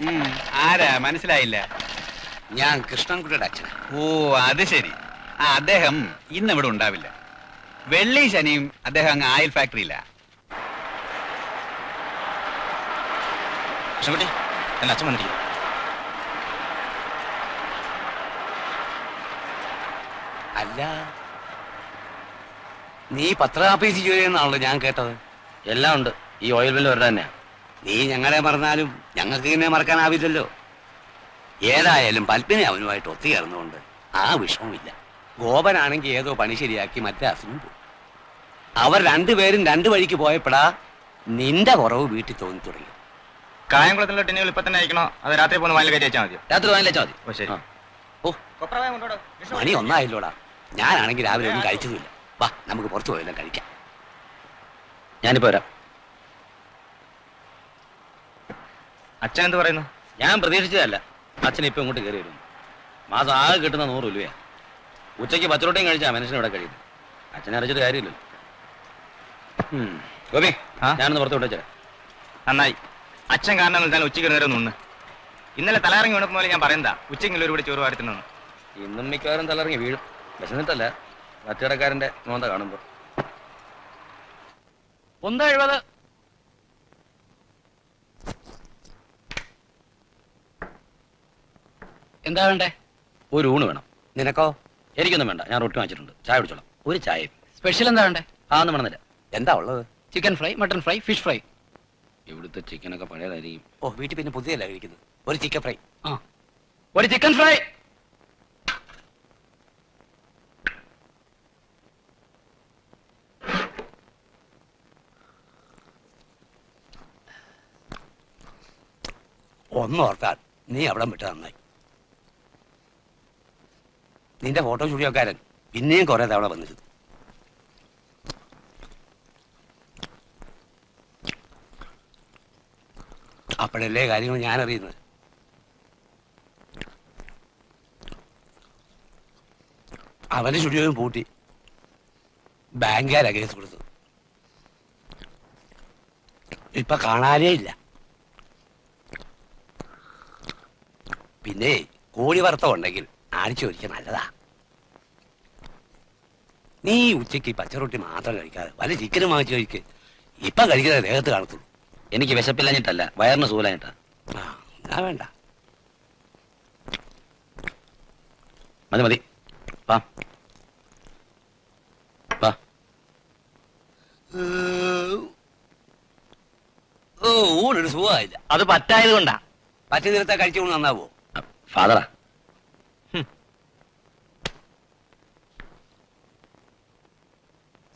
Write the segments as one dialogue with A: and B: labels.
A: ഉം, ആരാ? മനസ്സിലായില്ല.
B: ഞാൻ കൃഷ്ണൻകുട്ടിയുടെ അച്ഛനാ.
A: ഓ അത് ശരി. ആ അദ്ദേഹം ഇന്ന് ഇവിടെ ഉണ്ടാവില്ല. വെള്ളി ശനിയും അദ്ദേഹം അങ്ങ് ആയിൽ ഫാക്ടറിയില്ല
C: കൃഷ്ണൻകുട്ടി എന്റെ അച്ഛൻ വന്നിരിക്കും
B: അല്ല നീ പത്രാഫീസ് ജോലി ചെയ്യുന്നാണല്ലോ ഞാൻ കേട്ടത്.
C: എല്ലാം ഉണ്ട്. ഈ ഓയിൽ ബില്ല് വരുടെ തന്നെയാ.
B: നീ ഞങ്ങളെ മറന്നാലും ഞങ്ങൾക്ക് ഇങ്ങനെ മറക്കാനാവില്ലല്ലോ. ഏതായാലും പൽപ്പിനെ അവനുമായിട്ട് ഒത്തുചേർന്നുകൊണ്ട് ആ വിഷമമില്ല. ഗോപനാണെങ്കിൽ ഏതോ പണി ശരിയാക്കി മറ്റേ അസുഖം പോകും അവർ രണ്ടുപേരും രണ്ടു വഴിക്ക് പോയപ്പോഴാ നിന്റെ കുറവ് വീട്ടിൽ തോന്നി തുടങ്ങി.
C: കായംകുളത്തിലുള്ള ടിന്നുകൾ ഇപ്പൊ തന്നെ അയക്കണോ? അത് രാത്രി പോകുന്ന വാനിൽ കയറ്റി വെച്ചാൽ മതിയോ
B: രാത്രി വാങ്ങിച്ചാൽ മതി.
C: ഓ ശരി.
B: ഓ. മണി ഒന്നായില്ലോടാ. ഞാനാണെങ്കിൽ രാവിലെ ഒന്നും കഴിച്ചതുമില്ല. വാ നമുക്ക് പുറത്തു പോയെല്ലാം കഴിക്കാം.
C: ഞാനിപ്പോ വരാം. അച്ഛൻ എന്ത് പറയുന്നു?
D: ഞാൻ പ്രതീക്ഷിച്ചതല്ല. അച്ഛൻ ഇപ്പൊ ഇങ്ങോട്ട് കയറി വരുന്നു മാസം ആകെ കിട്ടുന്ന നൂറ് രൂപയാ ഉച്ചയ്ക്ക് പച്ചറോട്ടയും കഴിച്ചാ മനുഷ്യൻ ഇവിടെ കഴിയുന്നു അച്ഛനെ അറിയിച്ചിട്ട് കാര്യമില്ലല്ലോ. ഉം. ഗോപി? ഞാനൊന്ന് പുറത്തോട്ട് വിട്ടേച്ചാ
C: നന്നായി. അച്ഛൻ കാരണം ഞാൻ ഉച്ചയ്ക്ക് നേരം നിന്ന്. ഇന്നലെ തലയിറങ്ങി വീണപ്പോ പോലെ ഞാൻ പറയുന്നതാ ഉച്ചയ്ക്ക് ഒരു കൂടി ചോറ് വാരത്തിനൊന്ന്
D: ഇന്നും മിക്കവാറും തലയിറങ്ങി വീഴും. വിശന്നിട്ടല്ല കച്ചവടക്കാരന്റെ നോന്ത കാണുമ്പോ. ഒന്ന് എഴുപത്.
E: എന്താ വേണ്ടേ?
D: ഒരു ഊണ് വേണം.
B: നിനക്കോ?
D: എനിക്കൊന്നും വേണ്ട. ഞാൻ റൊട്ടി വാങ്ങിച്ചിട്ടുണ്ട്. ചായ കുടിച്ചോളാം. ഒരു ചായ
E: സ്പെഷ്യൽ എന്താ വേണ്ടേ?
D: ആ ഒന്നും വേണമെന്നില്ല.
B: എന്താ ഉള്ളത്?
E: Chicken fry mutton fry fish fry
D: ഇവിടുത്തെ ചിക്കനൊക്കെ പഴയതായിരിക്കും.
B: ഓ വീട്ടിൽ പിന്നെ പുതിയല്ല കഴിക്കുന്നത്? ഒരു ചിക്കൻ ഫ്രൈ
E: ആ. ഒരു ചിക്കൻ ഫ്രൈ
B: ഒന്നോർത്താൽ നീ അവിടം വിട്ട് നന്നായി. നിന്റെ ഫോട്ടോ സ്റ്റുഡിയോക്കാരൻ പിന്നെയും കുറെ തവണ വന്നിരുന്നു. അപ്പോഴല്ലേ കാര്യങ്ങൾ ഞാൻ അറിയുന്നത് അവന്റെ സ്റ്റുഡിയോയും പൂട്ടി. ബാങ്കുകാരാ കേസ് കൊടുത്തു ഇപ്പൊ കാണാനേ ഇല്ല. പിന്നെ കോഴി വർത്തമുണ്ടെങ്കിൽ ആഴ്ച ഒരിക്കൽ നല്ലതാ. നീ ഉച്ചയ്ക്ക് പച്ചറൊട്ടി മാത്രം കഴിക്കാതെ വല്ല ചിക്കനും വാങ്ങിച്ചു കഴിക്ക്. ഇപ്പൊ കഴിക്കുന്നത് ദേഹത്ത് കാണത്തുള്ളൂ.
D: എനിക്ക് വിശപ്പില്ലഞ്ഞിട്ടല്ല വയറിന് സൂലാഞ്ഞിട്ടാ
B: ആ എന്നാ വേണ്ട.
D: മതി മതി. വാ. വാ.
B: ഓ ഊണൊരു സുഖമായില്ല.
C: അത് പറ്റായത് കൊണ്ടാ
B: പച്ച നിരത്തെ കഴിച്ചുകൊണ്ട് നന്നാവോ
D: ഫാദറാ.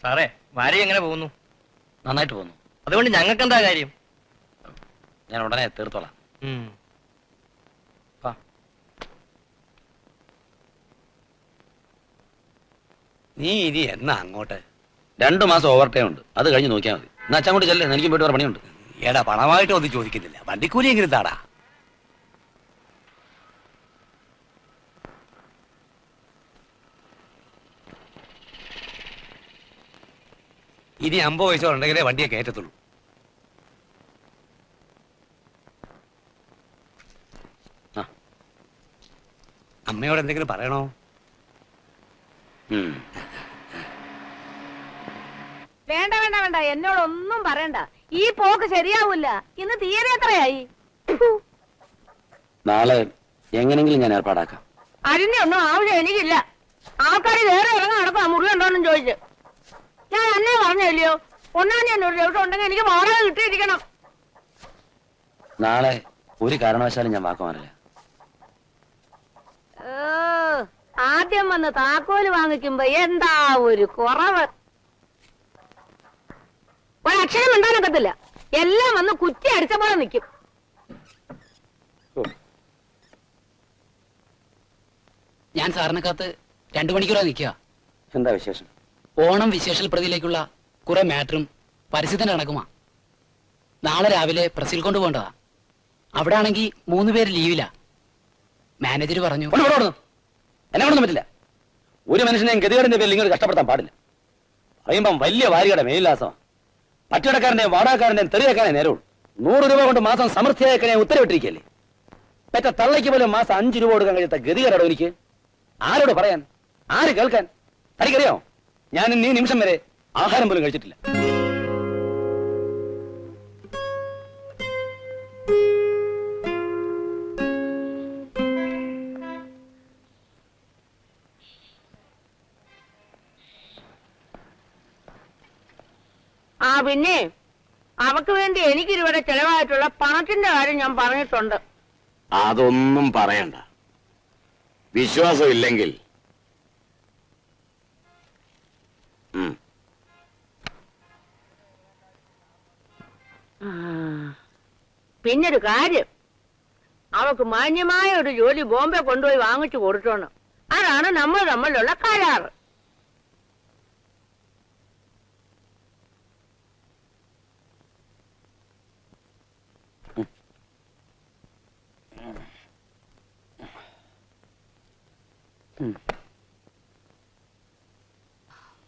C: സാറേ ഭാര്യ എങ്ങനെ പോകുന്നു?
D: നന്നായിട്ട് പോകുന്നു.
C: അതുകൊണ്ട് ഞങ്ങൾക്ക് എന്താ കാര്യം?
D: ഞാൻ ഉടനെ തീർത്തോളാം. വാ.
B: നീ ഇനി എന്നാ അങ്ങോട്ട്?
D: രണ്ടു മാസം ഓവർ ടൈം ഉണ്ട്. അത് കഴിഞ്ഞ് നോക്കിയാൽ മതി. എന്നാ അച്ഛൻ കൊണ്ട് ചെല്ലേ. എനിക്കും പോയിട്ട് വേറെ പണിയുണ്ട്.
B: ഏടാ പണമായിട്ട് ഒന്നും ചോദിക്കുന്നില്ല. വണ്ടിക്കൂലി എങ്കിലും താടാ. ഇനി അമ്പത് വയസ്സോ ഉണ്ടെങ്കിലേ വണ്ടിയെ കയറ്റത്തുള്ളൂ. അമ്മയോട് എന്തെങ്കിലും പറയണോ?
D: വേണ്ട
F: വേണ്ട വേണ്ട വേണ്ട. എന്നോടൊന്നും പറയണ്ട. ഈ പോക്ക് ശരിയാവൂല. ഇന്ന് തീയതി എത്രയായി?
D: നാളെ എങ്ങനെങ്കിലും ഞാൻ ഏർപ്പാടാക്കാം.
F: അരിഞ്ഞൊന്നും ഒന്നും ആവശ്യം എനിക്കില്ല. ആൾക്കാർ വേറെ ഇറങ്ങാൻ നടക്കാം മുറി ഉണ്ടോന്നും ചോദിച്ച്. ഞാൻ എന്നെ പറഞ്ഞല്ലയോ ഒന്നാം തീയതി ഒരു ദിവസം ഉണ്ടെങ്കിൽ എനിക്ക് വാടക കിട്ടിയിരിക്കണം.
D: നാളെ ഒരു കാരണവശാലും ഞാൻ വാക്ക് മാറില്ല.
F: ആദ്യം വന്ന് താക്കോൽ വാങ്ങിക്കുമ്പോ എന്താ ഒരു കുറവ്? ഒരക്ഷരം ഉണ്ടാനൊക്കത്തില്ല എല്ലാം വന്ന് കുറ്റി അടിച്ച പോലെ നിൽക്കും.
E: ഞാൻ സാറിനെ കാത്ത് രണ്ടു മണിക്കൂറാ നിൽക്കുക
D: എന്താ വിശേഷം?
E: ഓണം വിശേഷൽ പ്രതിയിലേക്കുള്ള കുറെ മാറ്ററും പരസ്യത്തിന് നടക്കുമാ. നാളെ രാവിലെ പ്രസിൽ കൊണ്ടുപോകേണ്ടതാ അവിടെ ആണെങ്കിൽ മൂന്ന് പേര് ലീവില്ല മാനേജർ പറഞ്ഞു
D: എന്നെ കൊണ്ടൊന്നും പറ്റില്ല. ഒരു മനുഷ്യനെയും ഗതികേടിന്റെ പേരിൽ ഇങ്ങനെ കഷ്ടപ്പെടുത്താൻ പാടില്ല. പറയുമ്പം വലിയ വാരികയുടെ മേലാസം പട്ടിടക്കാരന്റെയും വാടകക്കാരന്റെയും തെറിയാക്കാനേ നേരമുള്ളൂ. നൂറ് രൂപ കൊണ്ട് മാസം സമൃദ്ധിയാക്കാൻ ഞാൻ ഉത്തരവിട്ടിരിക്കല്ലേ? പെറ്റ തള്ളയ്ക്ക് പോലും മാസം അഞ്ചു രൂപ കൊടുക്കാൻ കഴിയാത്ത ഗതികേടാടോ എനിക്ക്? ആരോട് പറയാൻ? ആര് കേൾക്കാൻ? തനിക്കറിയോ ഞാൻ ഇന്ന് ഈ നിമിഷം വരെ ആഹാരം പോലും കഴിച്ചിട്ടില്ല.
F: ആ പിന്നെ അവക്ക് വേണ്ടി എനിക്ക് എനിക്കിവിടെ ചെലവായിട്ടുള്ള പണത്തിന്റെ കാര്യം ഞാൻ പറഞ്ഞിട്ടുണ്ട്.
B: അതൊന്നും പറയണ്ട. വിശ്വാസം
F: പിന്നൊരു കാര്യം. അവക്ക് മാന്യമായ ഒരു ജോലി ബോംബെ കൊണ്ടുപോയി വാങ്ങിച്ചു കൊടുത്തോണം. അതാണ് നമ്മൾ തമ്മിലുള്ള കരാറ്.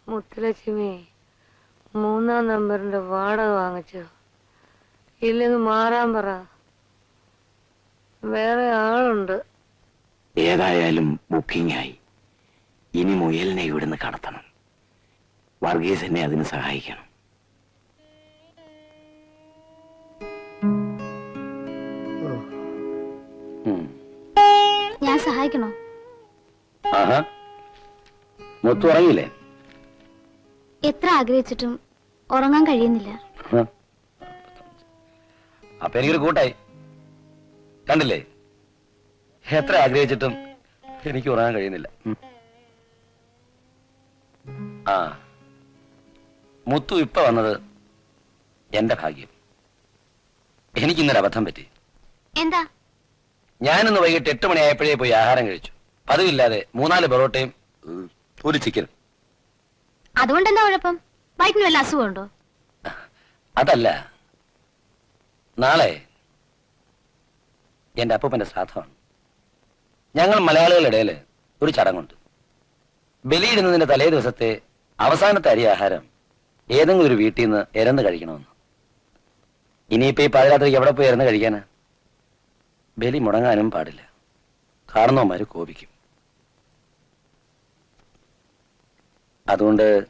F: മുത്തലക്ഷ്മി മൂന്നാം നമ്പറിന്റെ വാടക വാങ്ങിച്ചു? ഇല്ലെങ്കിൽ മാറാൻ പറ. വേറെ ആളുണ്ട്.
B: ഏതായാലും ബുക്കിംഗ് ആയി ഇനി മുയലിനെ ഇവിടുന്ന് കടത്തണം. വർഗീസ് എന്നെ അതിന് സഹായിക്കണം.
D: ഉം.
G: ഞാൻ സഹായിക്കണോ?
D: ആഹാ. മുത്തു ഉറങ്ങിയില്ലേ?
G: എത്ര ആഗ്രഹിച്ചിട്ടും ഉറങ്ങാൻ കഴിയുന്നില്ല.
D: അപ്പൊ എനിക്കൊരു കൂട്ടായി. കണ്ടില്ലേ? എത്ര ആഗ്രഹിച്ചിട്ടും എനിക്ക് ഉറങ്ങാൻ കഴിയുന്നില്ല. ആ. മുത്തു ഇപ്പൊ വന്നത് എന്റെ ഭാഗ്യം. എനിക്കിന്നൊരു അബദ്ധം പറ്റി.
G: എന്താ?
D: ഞാനിന്ന് വൈകിട്ട് എട്ട് മണിയായപ്പോഴേ പോയി ആഹാരം കഴിച്ചു. പതിവില്ലാതെ മൂന്നാൽ പൊറോട്ടയും ഒരു ചിക്കനും.
G: അതുകൊണ്ട് എന്താ കുഴപ്പം? വയറ്റിന് വല്ല അസുഖമുണ്ടോ?
D: അതല്ല. നാളെ എന്റെ അപ്പൂപ്പന്റെ ശ്രാദ്ധമാണ്. ഞങ്ങൾ മലയാളികളുടെ ഒരു ചടങ്ങുണ്ട്. ബലിയിടുന്നതിന്റെ തലേ ദിവസത്തെ അവസാനത്തെ അരി ആഹാരം ഏതെങ്കിലും ഒരു വീട്ടിൽ നിന്ന് ഇരന്ന് കഴിക്കണമെന്ന്. ഇനിയിപ്പോ ഈ പാതിരാത്രിക്ക് എവിടെ പോയി ഇരന്ന് കഴിക്കാനാ? ബലി മുടങ്ങാനും പാടില്ല. കാരണവന്മാര് കോപിക്കും. അതുകൊണ്ട്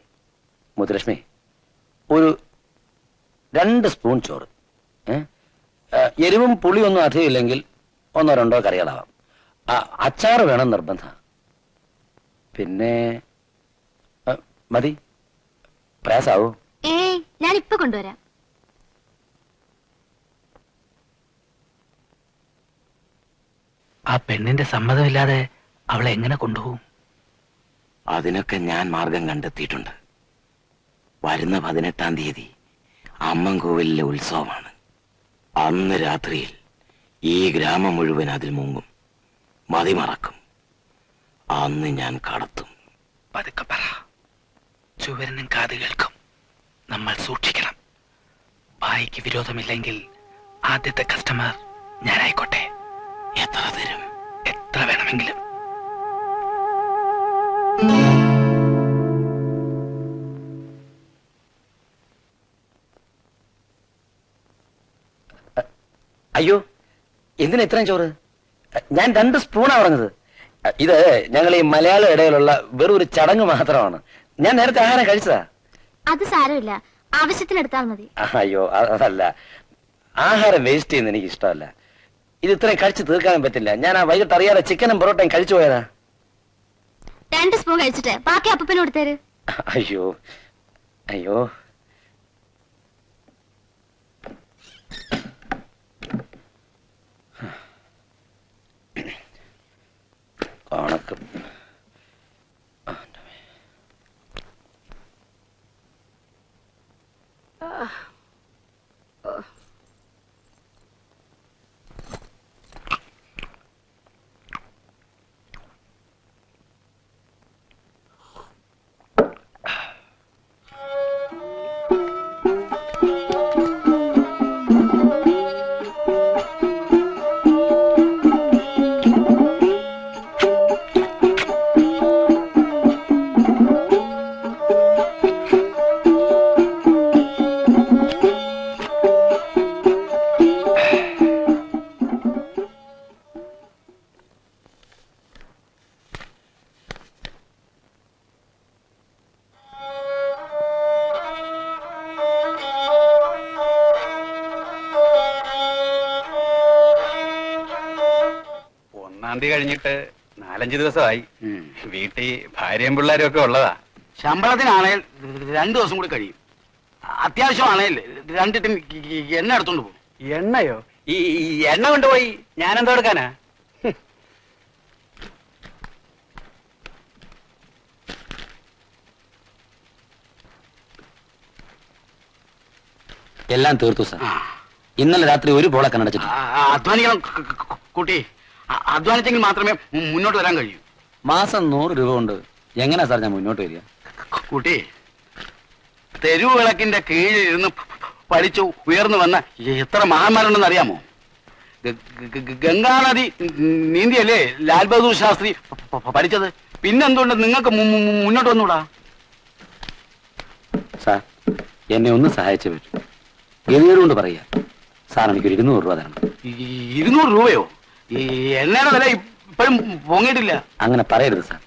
D: മുത്തുലക്ഷ്മി ഒരു രണ്ട് സ്പൂൺ ചോറ് ഏ? എരിവും പുളിയൊന്നും അധികം ഇല്ലെങ്കിൽ ഒന്നോ രണ്ടോ കറികളാവാം. അച്ചാർ അച്ചാറ് വേണം നിർബന്ധ. പിന്നെ മതി. പ്രയാസാവോ?
G: ഞാനിപ്പോ ഞാൻ ഇപ്പൊ കൊണ്ടുവരാം.
E: ആ പെണ്ണിന്റെ സമ്മതമില്ലാതെ അവളെ എങ്ങനെ കൊണ്ടുപോകും?
B: അതിനൊക്കെ ഞാൻ മാർഗം കണ്ടെത്തിയിട്ടുണ്ട്. വരുന്ന പതിനെട്ടാം തീയതി അമ്മൻകോവിലെ ഉത്സവമാണ്. അന്ന് രാത്രിയിൽ ഈ ഗ്രാമം മുഴുവൻ അതിൽ മുങ്ങും. മതിമറക്കും അന്ന് ഞാൻ കടത്തും.
E: പതുക്കെ പറ. ചുവരനും കാത് കേൾക്കും നമ്മൾ സൂക്ഷിക്കണം. ബായിക്ക് വിരോധമില്ലെങ്കിൽ ആദ്യത്തെ കസ്റ്റമർ ഞാനായിക്കോട്ടെ.
B: എത്ര തരും?
E: എത്ര വേണമെങ്കിലും.
D: അയ്യോ എന്തിനാ ഇത്രയും ചോറ്? ഞാൻ രണ്ട് സ്പൂണാ പറഞ്ഞത്. ഇത് ഞങ്ങൾ ഈ മലയാള ഇടയിലുള്ള വെറും ഒരു ചടങ്ങ് മാത്രമാണ്. ഞാൻ നേരത്തെ ആഹാരം കഴിച്ചതാ.
G: അത് സാരമില്ല. ആവശ്യത്തിന് എടുത്താൽ മതി.
D: അയ്യോ അതല്ല. ആഹാരം വേസ്റ്റ് ചെയ്യുന്ന എനിക്ക് ഇഷ്ടമല്ല. ഇത് ഇത്രയും കഴിച്ചു തീർക്കാനും പറ്റില്ല. ഞാൻ ആ വൈകിട്ട് അറിയാതെ ചിക്കനും പൊറോട്ടയും കഴിച്ചു പോയതാ.
G: രണ്ട് സ്പൂൺ കഴിച്ചിട്ട് ബാക്കി അപ്പന് കൊടുത്തേര്
D: അയ്യോ അയ്യോ.
A: system. കഴിഞ്ഞിട്ട് നാലഞ്ച് ദിവസമായി. വീട്ടിൽ ഭാര്യയും പിള്ളേരും ഒക്കെ ഉള്ളതാ.
H: ശമ്പളത്തിനാണേൽ രണ്ടു ദിവസം കൂടി കഴിയും. അത്യാവശ്യമാണേൽ രണ്ട് ടിൻ എണ്ണ എടുത്തോണ്ട് പോകും.
A: എണ്ണയോ? ഈ എണ്ണ കൊണ്ടുപോയി ഞാൻ എന്താ എടുക്കാനാ
D: എല്ലാം തീർത്തു സാർ. ഇന്നലെ രാത്രി ഒരു പോളെ അടച്ചിട്ടു
H: അധ്വാനിക്കണം കുട്ടി. അധ്വാനിച്ചെങ്കിൽ മാത്രമേ മുന്നോട്ട് വരാൻ കഴിയൂ.
D: മാസം നൂറ് രൂപ കൊണ്ട് എങ്ങനെയാ സാർ ഞാൻ മുന്നോട്ട് വരിക?
H: കുട്ടി തെരുവിളക്കിന്റെ കീഴിൽ ഇരുന്ന് പഠിച്ചു ഉയർന്നു വന്ന എത്ര മഹാന്മാരുണ്ടെന്ന് അറിയാമോ? ഗംഗാനദി നീന്തിയല്ലേ ലാൽ ബഹദൂർ ശാസ്ത്രി പഠിച്ചത്? പിന്നെന്തുകൊണ്ട് നിങ്ങൾക്ക് മുന്നോട്ട് വന്നൂടാ?
D: സാർ എന്നെ ഒന്ന് സഹായിച്ചേ പറ്റൂ. ഗതികേട് കൊണ്ട് പറയുക സാർ എനിക്കൊരു ഇരുന്നൂറ് രൂപ തരണം.
H: ഇരുന്നൂറ് രൂപയോ? എണ്ണയുടെ വില ഇപ്പോഴും പൊങ്ങിയിട്ടില്ല.
D: അങ്ങനെ പറയരുത് സാർ.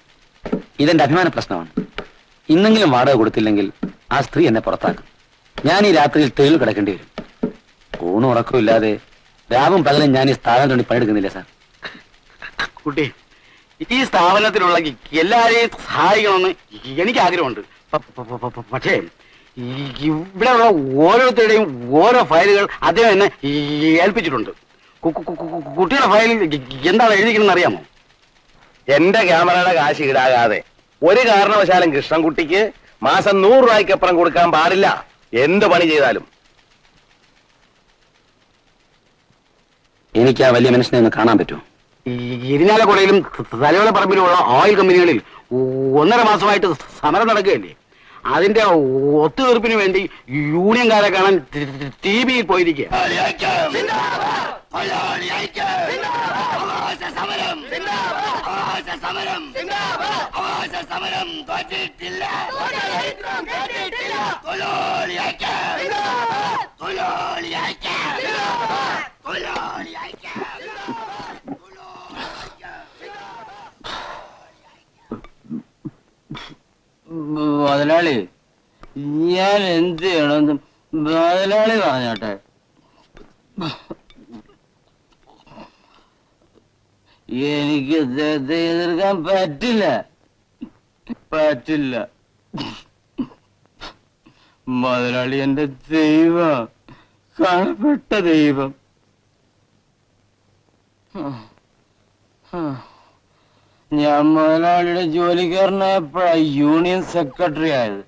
D: ഇതെന്റെ അഭിമാന പ്രശ്നമാണ്. ഇന്നെങ്കിലും വാടക കൊടുത്തില്ലെങ്കിൽ ആ സ്ത്രീ എന്നെ പുറത്താക്കും. ഞാൻ ഈ രാത്രിയിൽ തെളിവ് കിടക്കേണ്ടി വരും. ഊണും ഉറക്കവും ഇല്ലാതെ രാവും പകലും ഞാൻ ഈ സ്ഥാപനം വേണ്ടി പണിയെടുക്കുന്നില്ല സാർ.
H: കുട്ടി ഈ സ്ഥാപനത്തിലുള്ള എല്ലാരെയും സഹായിക്കണമെന്ന് എനിക്ക് ആഗ്രഹമുണ്ട്. പക്ഷേ ഇവിടെയുള്ള ഓരോരുത്തരുടെയും ഓരോ ഫയലുകൾ അദ്ദേഹം എന്നെ ഏൽപ്പിച്ചിട്ടുണ്ട്. കുട്ടിയുടെ ഫയലിൽ എന്താണ് എഴുതിക്കുന്നത് അറിയാമോ?
I: എന്റെ ക്യാമറയുടെ കാശ് ഈടാകാതെ ഒരു കാരണവശാലും കൃഷ്ണൻകുട്ടിക്ക് മാസം നൂറ് രൂപയ്ക്കപ്പുറം കൊടുക്കാൻ പാടില്ല. എന്ത് പണി ചെയ്താലും.
D: എനിക്ക് ആ വലിയ മനുഷ്യനെ ഒന്ന് കാണാൻ പറ്റുമോ?
H: ഇരിഞ്ഞാലക്കുടയിലും തലയോള പറമ്പിലുമുള്ള ഓയിൽ കമ്പനികളിൽ ഒന്നര മാസമായിട്ട് സമരം നടക്കുകയല്ലേ? അതിന്റെ ഒത്തുതീർപ്പിന് വേണ്ടി യൂണിയൻകാരെ കാണാൻ ടി വിയിൽ പോയിരിക്കുക.
J: മുതലാളി ഞാൻ എന്ത് ചെയ്യണം മുതലാളി പറഞ്ഞോട്ടെ. എനിക്ക് അദ്ദേഹത്തെ എതിർക്കാൻ പറ്റില്ല. പറ്റില്ല. മുതലാളി എന്റെ ദൈവം കാണപ്പെട്ട ദൈവം. ഞാൻ മുതലാളിയുടെ ജോലിക്കാരനായപ്പോഴാ യൂണിയൻ സെക്രട്ടറി ആയത്?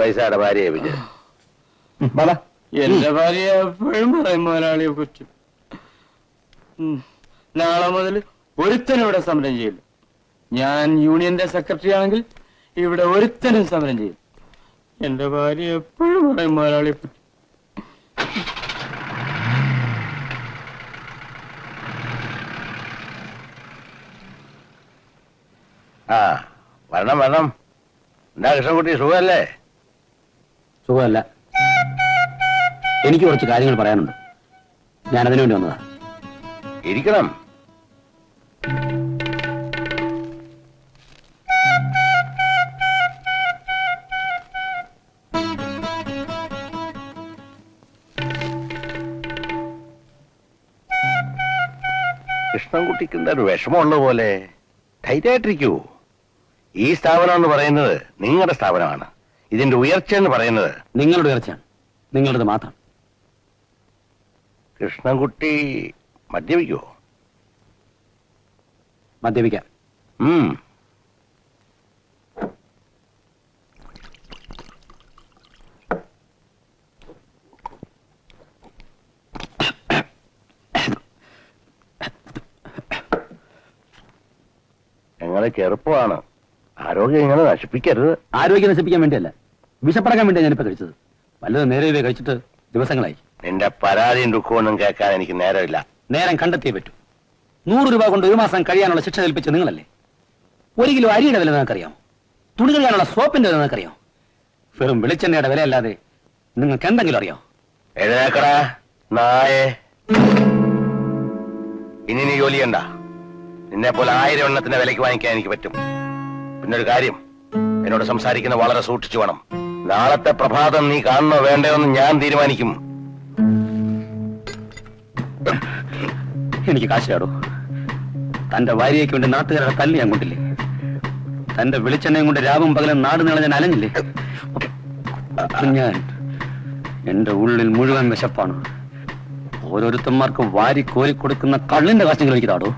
I: പൈസയുടെ
J: എന്റെ ഭാര്യ എപ്പോഴും പറയും മുതലാളിയെ കുറിച്ച്. നാളെ മുതൽ ഒരുത്തനും ഇവിടെ സമരം ചെയ്യില്ല. ഞാൻ യൂണിയന്റെ സെക്രട്ടറി ആണെങ്കിൽ ഇവിടെ ഒരുത്തനും സമരം ചെയ്യും എന്റെ ഭാര്യ എപ്പോഴും പറയും മുതലാളിയെ പറ്റി
I: ആ വരണം വരണം. എന്താ കൃഷ്ണൻകുട്ടി സുഖമല്ലേ?
D: സുഖമല്ല. എനിക്ക് കുറച്ച് കാര്യങ്ങൾ പറയാനുണ്ട്. ഞാൻ വേണ്ടി വന്നതാ.
I: ഇരിക്കണം. കൃഷ്ണൻകുട്ടിക്ക് എന്താ ഒരു വിഷമമുള്ള പോലെ? ധൈര്യമായിട്ടിരിക്കൂ. ഈ സ്ഥാപനം എന്ന് പറയുന്നത് നിങ്ങളുടെ സ്ഥാപനമാണ്. ഇതിന്റെ ഉയർച്ച എന്ന് പറയുന്നത്
D: നിങ്ങളുടെ ഉയർച്ച നിങ്ങളുടേത് മാത്രം.
I: കൃഷ്ണൻകുട്ടി മദ്യപിക്കുവോ?
D: മദ്യപിക്കാം
I: ഉം. ഞങ്ങളെ ചെറുപ്പമാണ്. ആരോഗ്യം ഇങ്ങനെ നശിപ്പിക്കരുത്.
D: ആരോഗ്യം നശിപ്പിക്കാൻ വേണ്ടിയല്ല. വിശപ്പടക്കാൻ വേണ്ടിയാണ് ഞാനിപ്പോ കഴിച്ചത്. വല്ലതും നേരെ കഴിച്ചിട്ട് ദിവസങ്ങളായി.
I: നിന്റെ പരാതിയും ദുഃഖമൊന്നും കേൾക്കാൻ എനിക്ക് നേരമില്ല.
D: നേരം കണ്ടെത്തിയേ പറ്റൂ. നൂറ് രൂപ കൊണ്ട് ഒരു മാസം കഴിയാനുള്ള ശിക്ഷ കൽപ്പിച്ച നിങ്ങളല്ലേ? ഒരു കിലോ അരിയുടെ വില നിങ്ങൾക്കറിയാം തുണി കഴിയാനുള്ള സോപ്പിന്റെ വില നിങ്ങൾക്കറിയാം വെറും വെളിച്ചെണ്ണയുടെ വില അല്ലാതെ നിങ്ങൾക്ക് എന്തെങ്കിലും അറിയോ?
I: എഴുന്നേക്കടാ നായേ. ഇനി നീ ജോലി ചെയ്യണ്ട. നിന്നെ പോലെ ആയിരം എണ്ണത്തിന്റെ വിലയ്ക്ക് വാങ്ങിക്കാൻ എനിക്ക് പറ്റും. പിന്നെ ഒരു കാര്യം. എന്നോട് സംസാരിക്കുന്ന വളരെ സൂക്ഷിച്ചു വേണം. നാളത്തെ പ്രഭാതം നീ കാണണോ വേണ്ടയോ എന്ന് ഞാൻ തീരുമാനിക്കും.
D: എനിക്ക് കാശാടോ തന്റെ ഭാര്യയ്ക്ക് വേണ്ടി നാട്ടുകാരുടെ തല്ലി ഞാൻ കൊണ്ടില്ലേ? തന്റെ വെളിച്ചെണ്ണയും കൊണ്ട് രാവും പകലും നാട് നീളെ ഞാൻ അലഞ്ഞില്ലേ? ഞാൻ എന്റെ ഉള്ളിൽ മുഴുവൻ വിശപ്പാണ്. ഓരോരുത്തന്മാർക്ക് വാരി കോരി കൊടുക്കുന്ന കള്ളിന്റെ കാശെങ്കിലും എനിക്ക് താടോ?